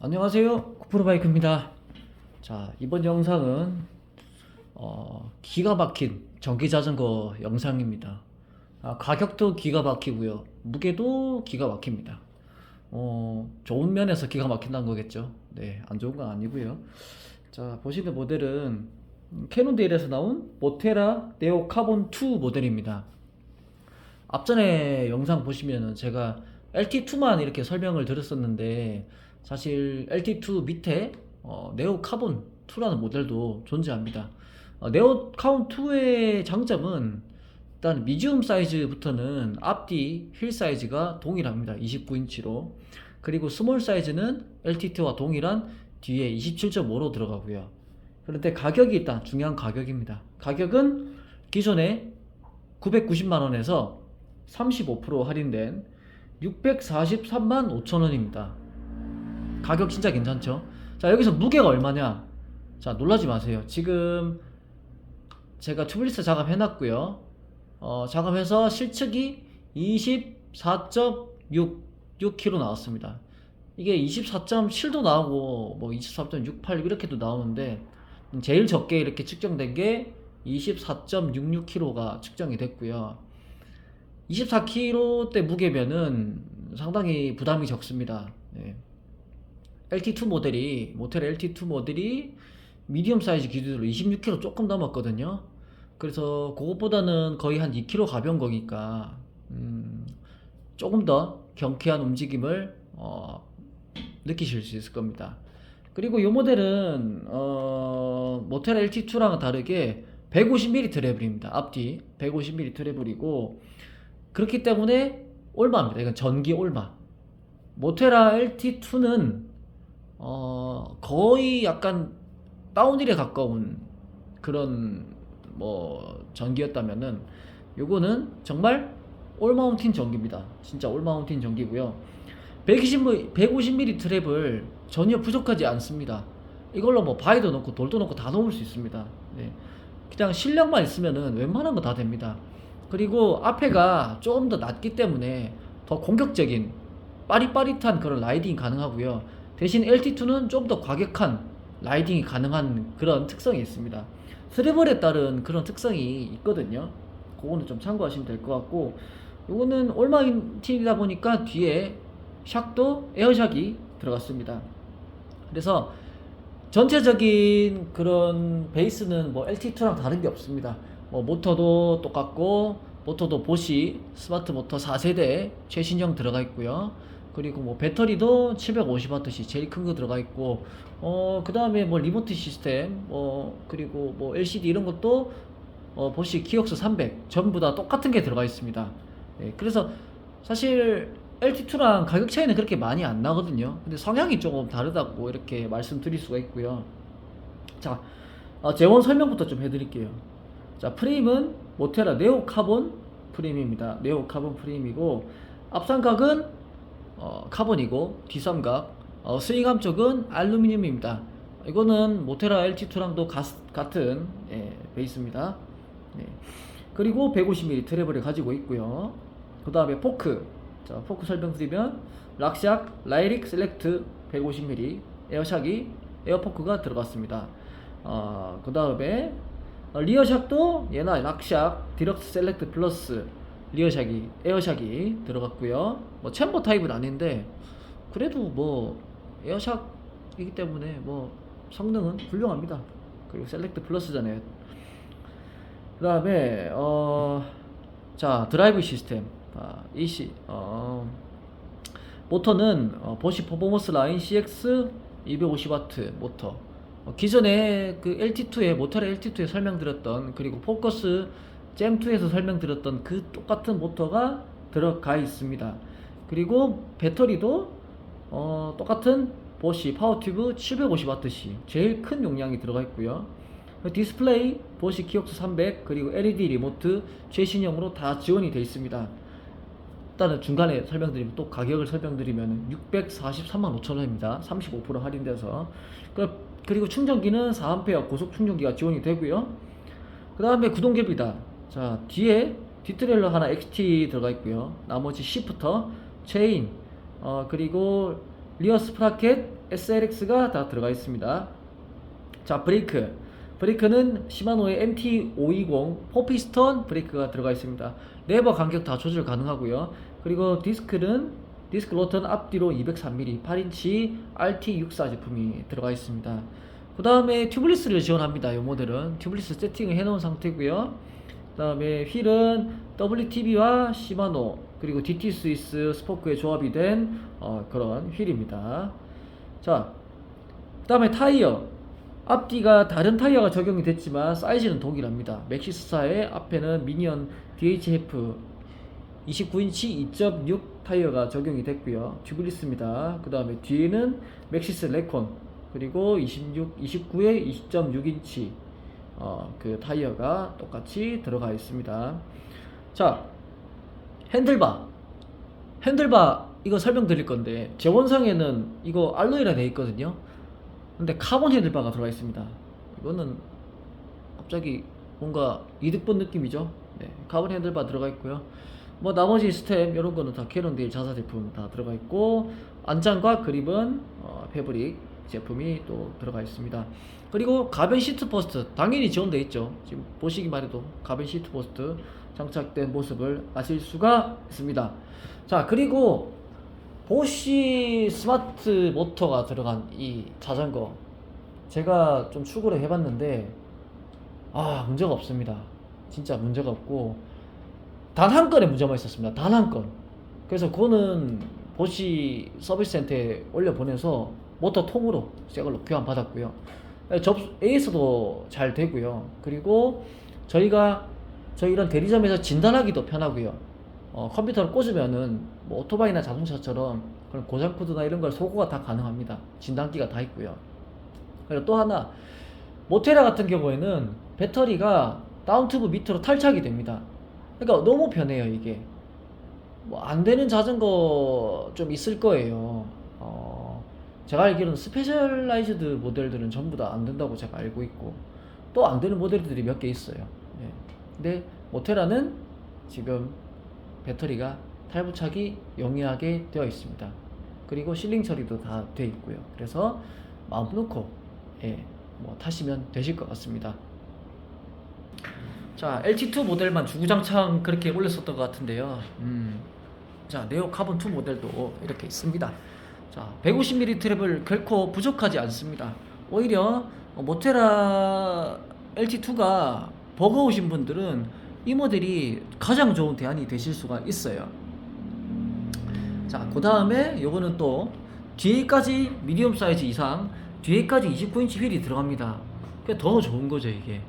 안녕하세요. 쿠프로바이크입니다. 자 이번 영상은 어, 기가 막힌 전기 자전거 영상입니다. 아, 가격도 기가 막히고요. 무게도 기가 막힙니다. 어, 좋은 면에서 기가 막힌다는 거겠죠? 네 안 좋은 건 아니고요. 자 보시는 모델은 캐논데일에서 나온 모테라 네오 카본 2 모델입니다. 앞전에 영상 보시면은 제가 LT2만 이렇게 설명을 드렸었는데 사실 LT2 밑에 어, 네오 카본 2라는 모델도 존재합니다. 어, 네오 카본 2의 장점은 일단 미디움 사이즈부터는 앞뒤 휠 사이즈가 동일합니다. 29인치로. 그리고 스몰 사이즈는 LT2와 동일한 뒤에 27.5로 들어가고요. 그런데 가격이 일단 중요한 가격입니다. 가격은 기존에 990만 원에서 35% 할인된 643만 5천 원입니다. 가격 진짜 괜찮죠? 자, 여기서 무게가 얼마냐? 자, 놀라지 마세요. 지금 제가 튜블리스 작업 해놨고요. 어, 작업해서 실측이 24.66kg 나왔습니다. 이게 24.7도 나오고 뭐 24.68 이렇게도 나오는데 제일 적게 이렇게 측정된 게 24.66kg가 측정이 됐고요. 24kg 대 무게면은 상당히 부담이 적습니다. 네. LT2 모델이 모텔 LT2 모델이 미디엄 사이즈 기준으로 26kg 조금 넘었거든요. 그래서 그것보다는 거의 한 2kg 가벼운 거니까 음, 조금 더 경쾌한 움직임을 어, 느끼실 수 있을 겁니다. 그리고 이 모델은 어, 모텔 LT2랑은 다르게 150mm 트래블입니다. 앞뒤 150mm 트래블이고 그렇기 때문에 올마입니다. 이건 전기 올마. 모테라 LT2는 어, 거의 약간 다운힐에 가까운 그런 뭐 전기였다면은 요거는 정말 올마운틴 전기입니다. 진짜 올마운틴 전기고요. 120, 150mm 트랩을 전혀 부족하지 않습니다. 이걸로 뭐 바위도 넣고 돌도 넣고 다 넣을 수 있습니다. 네. 그냥 실력만 있으면은 웬만한 거 다 됩니다. 그리고 앞에가 조금 더 낮기 때문에 더 공격적인 빠릿빠릿한 그런 라이딩이 가능하고요. 대신 LT2는 좀 더 과격한 라이딩이 가능한 그런 특성이 있습니다. 스레벌에 따른 그런 특성이 있거든요. 그거는 좀 참고하시면 될 것 같고, 이거는 올마인틴이다 보니까 뒤에 샥도 에어샥이 들어갔습니다. 그래서 전체적인 그런 베이스는 뭐 LT2랑 다른 게 없습니다. 뭐 모터도 똑같고 모터도 보시 스마트 모터 4세대 최신형 들어가 있고요. 그리고 뭐 배터리도 750W씩 제일 큰 거 들어가 있고 어 그 다음에 뭐 리모트 시스템 뭐 그리고 뭐 LCD 이런 것도 어 보시 키옥스 300 전부 다 똑같은 게 들어가 있습니다. 예, 그래서 사실 LT2랑 가격 차이는 그렇게 많이 안 나거든요. 근데 성향이 조금 다르다고 이렇게 말씀드릴 수가 있고요. 자, 어, 재원 설명부터 좀 해드릴게요. 자, 프레임은 모테라 네오 카본 프레임입니다. 네오 카본 프레임이고 앞삼각은 어, 카본이고 뒷삼각 어, 스윙암 쪽은 알루미늄입니다. 이거는 모테라 LT2랑도 같은 예, 베이스입니다. 네. 그리고 150mm 트래블을 가지고 있고요. 그 다음에 포크. 자, 포크 설명드리면 락샥 라이릭 셀렉트 150mm 에어샥이 에어포크가 들어갔습니다. 어, 그 다음에 어, 리어샥도 얘나 락샥 디럭스 셀렉트 플러스 리어샥이 에어샥이 들어갔고요. 뭐 챔버 타입은 아닌데 그래도 뭐 에어샥이기 때문에 뭐 성능은 훌륭합니다. 그리고 셀렉트 플러스잖아요. 그 다음에 어 자 드라이브 시스템 아, 이시 어 모터는 어, 보시 퍼포먼스 라인 CX 250W 모터 어, 기존에 그 LT2에 모터라 LT2에 설명드렸던 그리고 포커스 잼2에서 설명드렸던 그 똑같은 모터가 들어가 있습니다. 그리고 배터리도 어, 똑같은 보시 파워튜브 750W씩 제일 큰 용량이 들어가 있고요. 디스플레이 보시 키옥스 300 그리고 LED 리모트 최신형으로 다 지원이 되어 있습니다. 일단은 중간에 설명드리면 또 가격을 설명드리면 643만 5천 원입니다. 35% 할인돼서 그, 그리고 충전기는 4A 고속 충전기가 지원이 되고요. 그 다음에 구동계입니다. 자 뒤에 뒷트레일러 하나 XT 들어가 있고요. 나머지 시프터, 체인, 어, 그리고 리어 스프라켓, SLX가 다 들어가 있습니다. 자 브레이크 브레이크는 시마노의 MT520 포피스톤 브레이크가 들어가 있습니다. 레버 간격 다 조절 가능하고요. 그리고 디스크는 디스크 로터는 앞뒤로 203mm 8인치 RT64 제품이 들어가 있습니다. 그 다음에 튜블리스를 지원합니다. 이 모델은 튜블리스 세팅을 해 놓은 상태고요. 그 다음에 휠은 WTB와 시마노 그리고 DT 스위스 스포크의 조합이 된 어, 그런 휠입니다. 자, 그 다음에 타이어 앞뒤가 다른 타이어가 적용이 됐지만 사이즈는 동일합니다. 맥시스사의 앞에는 미니언 DHF 29인치 2.6 타이어가 적용이 됐고요. 튜블리스입니다. 그 다음에 뒤에는 맥시스 레콘 그리고 26, 29의 20.6인치 어, 그 타이어가 똑같이 들어가 있습니다. 자, 핸들바. 핸들바 이거 설명드릴 건데 제 원상에는 이거 알로이라 되어 있거든요. 근데 카본 핸들바가 들어가 있습니다. 이거는 갑자기 뭔가 이득 본 느낌이죠. 네, 카본 핸들바 들어가 있고요. 뭐 나머지 스텝 이런 거는 다 캐논데일 자사 제품 다 들어가 있고 안장과 그립은 어, 패브릭 제품이 또 들어가 있습니다. 그리고 가변 시트 포스트 당연히 지원되어 있죠. 지금 보시기만 해도 가변 시트 포스트 장착된 모습을 아실 수가 있습니다. 자 그리고 보쉬 스마트 모터가 들어간 이 자전거 제가 좀 추구를 해봤는데 아 문제가 없습니다. 진짜 문제가 없고 단 한 건의 문제만 있었습니다. 단 한 건. 그래서 그거는 보시 서비스 센터에 올려 보내서 모터 통으로 새 걸로 교환 받았고요. 접 AS도 잘 되고요. 그리고 저희가 저희 이런 대리점에서 진단하기도 편하고요. 어, 컴퓨터를 꽂으면은 뭐 오토바이나 자동차처럼 그런 고장 코드나 이런 걸 소거가 다 가능합니다. 진단기가 다 있고요. 그리고 또 하나 모테라 같은 경우에는 배터리가 다운튜브 밑으로 탈착이 됩니다. 그러니까 너무 편해요 이게. 뭐 안 되는 자전거 좀 있을 거예요. 어, 제가 알기로는 스페셜라이즈드 모델들은 전부 다 안 된다고 제가 알고 있고 또 안 되는 모델들이 몇 개 있어요. 예. 근데 모테라는 지금 배터리가 탈부착이 용이하게 되어 있습니다. 그리고 실링 처리도 다 되어 있고요. 그래서 마음 놓고 예, 뭐 타시면 되실 것 같습니다. 자, LT2 모델만 주구장창 그렇게 올렸었던 것 같은데요. 음, 자, 네오 카본 2 모델도 이렇게 있습니다. 자, 150mm 트랩을 결코 부족하지 않습니다. 오히려 어, 모테라 LT2가 버거우신 분들은 이 모델이 가장 좋은 대안이 되실 수가 있어요. 자, 그 다음에 요거는 또 뒤에까지 미디엄 사이즈 이상 뒤에까지 29인치 휠이 들어갑니다. 그게 더 좋은 거죠, 이게.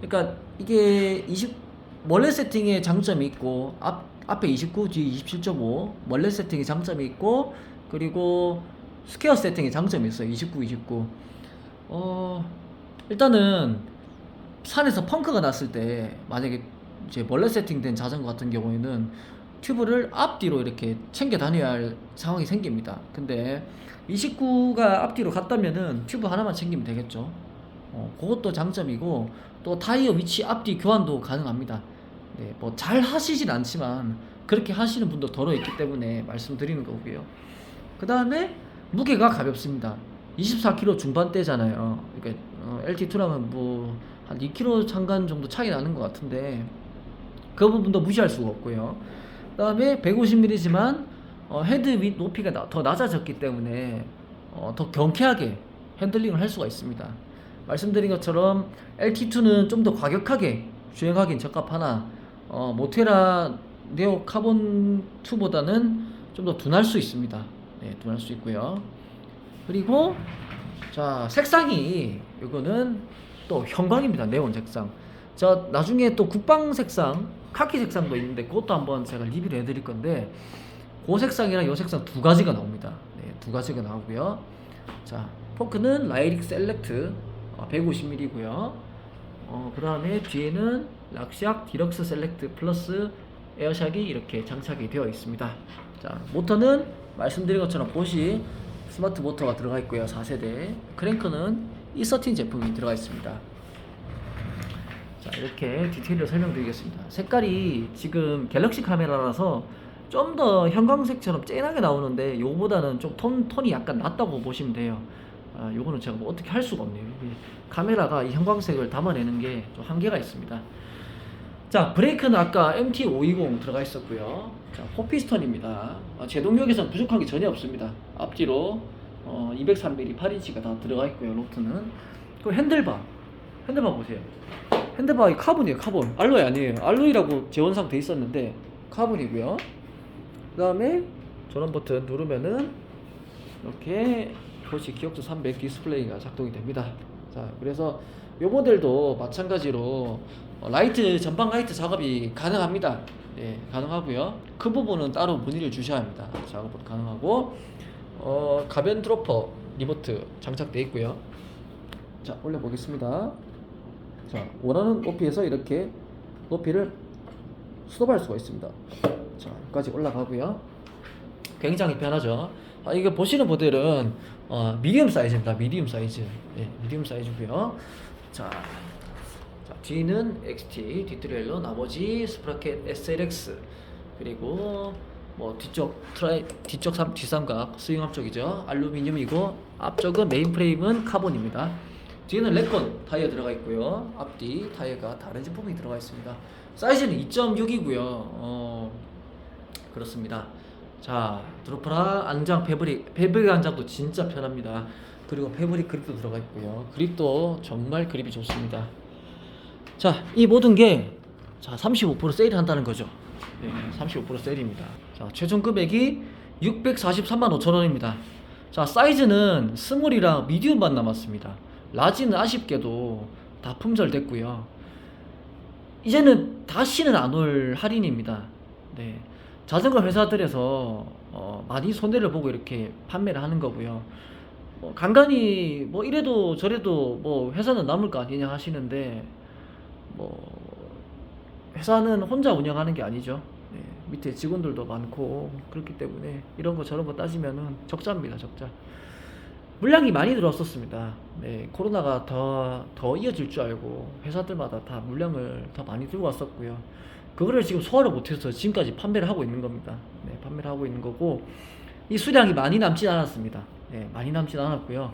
그러니까 이게 20 멀레 세팅의 장점이 있고 앞 앞에 29, 뒤에 27.5 멀레 세팅의 장점이 있고 그리고 스퀘어 세팅의 장점이 있어요. 29, 29. 어 일단은 산에서 펑크가 났을 때 만약에 이제 멀레 세팅된 자전거 같은 경우에는 튜브를 앞뒤로 이렇게 챙겨 다녀야 할 상황이 생깁니다. 근데 29가 앞뒤로 갔다면은 튜브 하나만 챙기면 되겠죠. 어, 그것도 장점이고 또 타이어 위치 앞뒤 교환도 가능합니다. 네, 뭐 잘 하시진 않지만 그렇게 하시는 분도 더러 있기 때문에 말씀드리는 거고요. 그 다음에 무게가 가볍습니다. 24kg 중반대잖아요. 그러니까 어, LT2라면 뭐 한 2kg 상간 정도 차이 나는 것 같은데 그 부분도 무시할 수가 없고요. 그 다음에 150mm지만 어, 헤드 윗 높이가 나- 더 낮아졌기 때문에 어, 더 경쾌하게 핸들링을 할 수가 있습니다. 말씀드린 것처럼 LT2는 좀 더 과격하게 주행하기엔 적합하나 어, 모테라 네오 카본 2보다는 좀 더 둔할 수 있습니다. 네, 둔할 수 있고요. 그리고 자 색상이 이거는 또 형광입니다. 네온 색상. 자 나중에 또 국방 색상, 카키 색상도 있는데 그것도 한번 제가 리뷰를 해드릴 건데 그 색상이랑 이 색상 두 가지가 나옵니다. 네, 두 가지가 나오고요. 자 포크는 라이릭 셀렉트 150mm고요. 어, 그 다음에 뒤에는 락샥 디럭스 셀렉트 플러스 에어샥이 이렇게 장착이 되어 있습니다. 자, 모터는 말씀드린 것처럼 보시 스마트 모터가 들어가 있고요. 4세대. 크랭크는 E13 제품이 들어가 있습니다. 자, 이렇게 디테일을 설명드리겠습니다. 색깔이 지금 갤럭시 카메라라서 좀 더 형광색처럼 진하게 나오는데 요거보다는 좀 톤, 톤이 약간 낮다고 보시면 돼요. 아, 요거는 제가 뭐 어떻게 할 수가 없네요. 이 카메라가 이 형광색을 담아내는 게 좀 한계가 있습니다. 자, 브레이크는 아까 MT520 들어가 있었고요. 자, 포피스턴입니다. 아, 제동력에서는 부족한 게 전혀 없습니다. 앞뒤로 어, 203mm 8인치가 다 들어가 있고요. 로트는. 그 핸들바. 핸들바 보세요. 핸들바이 카본이에요. 카본. 알로이 아니에요. 알로이라고 재원상 돼 있었는데 카본이고요. 그다음에 전원 버튼 누르면은 이렇게 포시 기억도 300 디스플레이가 작동이 됩니다. 자, 그래서 이 모델도 마찬가지로 어, 라이트 전방 라이트 작업이 가능합니다. 예, 가능하고요. 그 부분은 따로 문의를 주셔야 합니다. 작업은 가능하고 어, 가변 드로퍼 리모트 장착되어 있고요. 자, 올려 보겠습니다. 자, 원하는 높이에서 이렇게 높이를 수dob할 수가 있습니다. 자, 여기까지 올라가고요. 굉장히 편하죠. 아, 이거 보시는 모델은 어, 미디움 사이즈입니다. 미디움 사이즈. 예, 미디움 사이즈고요. 자, 자, 뒤는 XT 뒤트레일러, 나머지 스프라켓 SLX 그리고 뭐 뒤쪽 트라이 뒤쪽 삼 뒷삼각 스윙 앞쪽이죠. 알루미늄이고 앞쪽은 메인 프레임은 카본입니다. 뒤에는 레콘 타이어 들어가 있고요. 앞뒤 타이어가 다른 제품이 들어가 있습니다. 사이즈는 2.6이고요. 어, 그렇습니다. 자, 드로프라 안장 패브릭, 패브릭 안장도 진짜 편합니다. 그리고 패브릭 그립도 들어가 있고요. 그립도 정말 그립이 좋습니다. 자, 이 모든 게 자, 35% 세일 한다는 거죠. 네, 35% 세일입니다. 자, 최종 금액이 643만 5천 원입니다. 자, 사이즈는 스몰이랑 미디움만 남았습니다. 라지는 아쉽게도 다 품절됐고요. 이제는 다시는 안 올 할인입니다. 네. 자전거 회사들에서 어, 많이 손해를 보고 이렇게 판매를 하는 거고요. 뭐 간간히 뭐 이래도 저래도 뭐 회사는 남을 거 아니냐 하시는데 뭐 회사는 혼자 운영하는 게 아니죠. 네, 밑에 직원들도 많고 그렇기 때문에 이런 거 저런 거 따지면은 적자입니다, 적자. 물량이 많이 들어왔었습니다. 네, 코로나가 더, 더 이어질 줄 알고 회사들마다 다 물량을 더 많이 들고 왔었고요. 그거를 지금 소화를 못해서 지금까지 판매를 하고 있는 겁니다. 네, 판매를 하고 있는 거고 이 수량이 많이 남진 않았습니다. 네, 많이 남진 않았고요.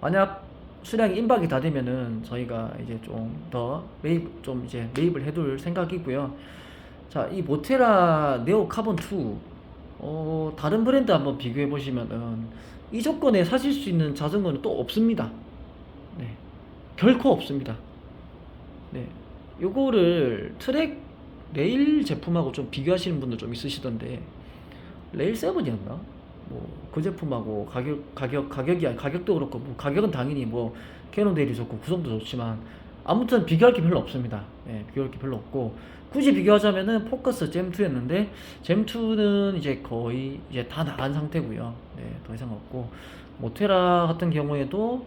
만약 수량이 임박이 다 되면은 저희가 이제 좀 더 매입 좀 이제 매입을 해둘 생각이고요. 자, 이 모테라 네오 카본 2 어, 다른 브랜드 한번 비교해 보시면은 이 조건에 사실 수 있는 자전거는 또 없습니다. 네, 결코 없습니다. 네, 요거를 트랙 레일 제품하고 좀 비교하시는 분들 좀 있으시던데 레일 세븐이었나? 뭐 그 제품하고 가격 가격 가격이 아니 가격도 그렇고 뭐 가격은 당연히 뭐 캐논 데일이 좋고 구성도 좋지만 아무튼 비교할 게 별로 없습니다. 예, 비교할 게 별로 없고 굳이 비교하자면은 포커스 잼2였는데 잼2는 이제 거의 이제 다 나간 상태고요. 네, 더 이상 없고 모테라 같은 경우에도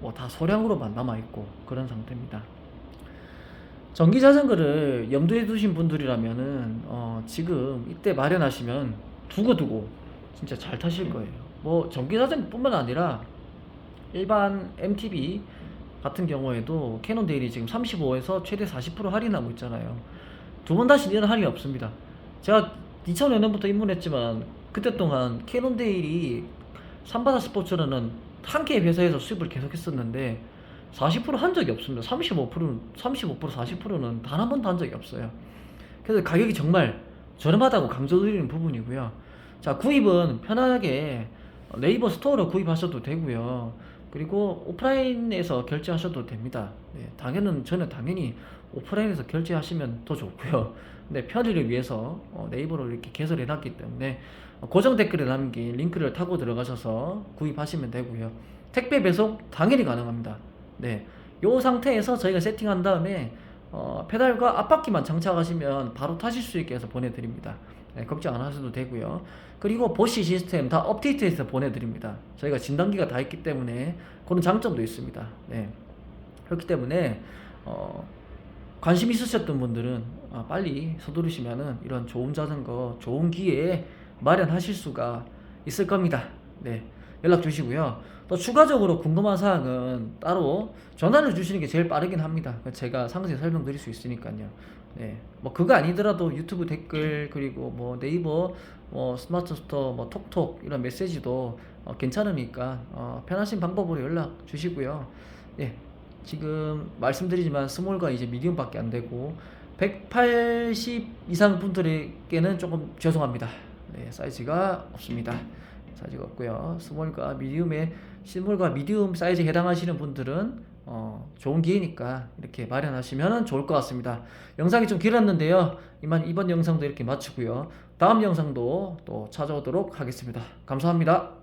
뭐 다 소량으로만 남아 있고 그런 상태입니다. 전기 자전거를 염두에 두신 분들이라면은 어, 지금 이때 마련하시면 두고두고 진짜 잘 타실 거예요. 뭐 전기 자전거뿐만 아니라 일반 MTB 같은 경우에도 캐논 데일이 지금 35에서 최대 40% 할인하고 있잖아요. 두 번 다시 이런 할인이 없습니다. 제가 2005년부터 입문했지만 그때 동안 캐논 데일이 삼바다 스포츠라는 한 개의 회사에서 수입을 계속했었는데 40%한 적이 없습니다. 35%는 35% 40%는 단 한 번도 한 적이 없어요. 그래서 가격이 정말 저렴하다고 강조드리는 부분이고요. 자 구입은 편하게 네이버 스토어로 구입하셔도 되고요. 그리고 오프라인에서 결제하셔도 됩니다. 네, 당연은 저는 당연히 오프라인에서 결제하시면 더 좋고요. 근데 편의를 위해서 어, 네이버로 이렇게 개설해 놨기 때문에 어, 고정 댓글에 남긴 링크를 타고 들어가셔서 구입하시면 되고요. 택배 배송 당연히 가능합니다. 네, 요 상태에서 저희가 세팅한 다음에 어, 페달과 앞바퀴만 장착하시면 바로 타실 수 있게 해서 보내드립니다. 네, 걱정 안 하셔도 되고요. 그리고 보시 시스템 다 업데이트해서 보내드립니다. 저희가 진단기가 다 있기 때문에 그런 장점도 있습니다. 네. 그렇기 때문에 어, 관심 있으셨던 분들은 아, 빨리 서두르시면은 이런 좋은 자전거, 좋은 기회에 마련하실 수가 있을 겁니다. 네. 연락 주시고요. 또 추가적으로 궁금한 사항은 따로 전화를 주시는 게 제일 빠르긴 합니다. 제가 상세히 설명드릴 수 있으니까요. 네, 뭐 그거 아니더라도 유튜브 댓글 그리고 뭐 네이버 뭐 스마트 스토어 뭐 톡톡 이런 메시지도 어, 괜찮으니까 어, 편하신 방법으로 연락 주시고요. 예, 지금 말씀드리지만 스몰과 이제 미디움밖에 안 되고 180 이상 분들에게는 조금 죄송합니다. 네, 사이즈가 없습니다. 사이즈가 없고요. 스몰과 미디움에 스몰과 미디움 사이즈에 해당하시는 분들은 어, 좋은 기회니까 이렇게 마련하시면 좋을 것 같습니다. 영상이 좀 길었는데요. 이만 이번 영상도 이렇게 마치고요. 다음 영상도 또 찾아오도록 하겠습니다. 감사합니다.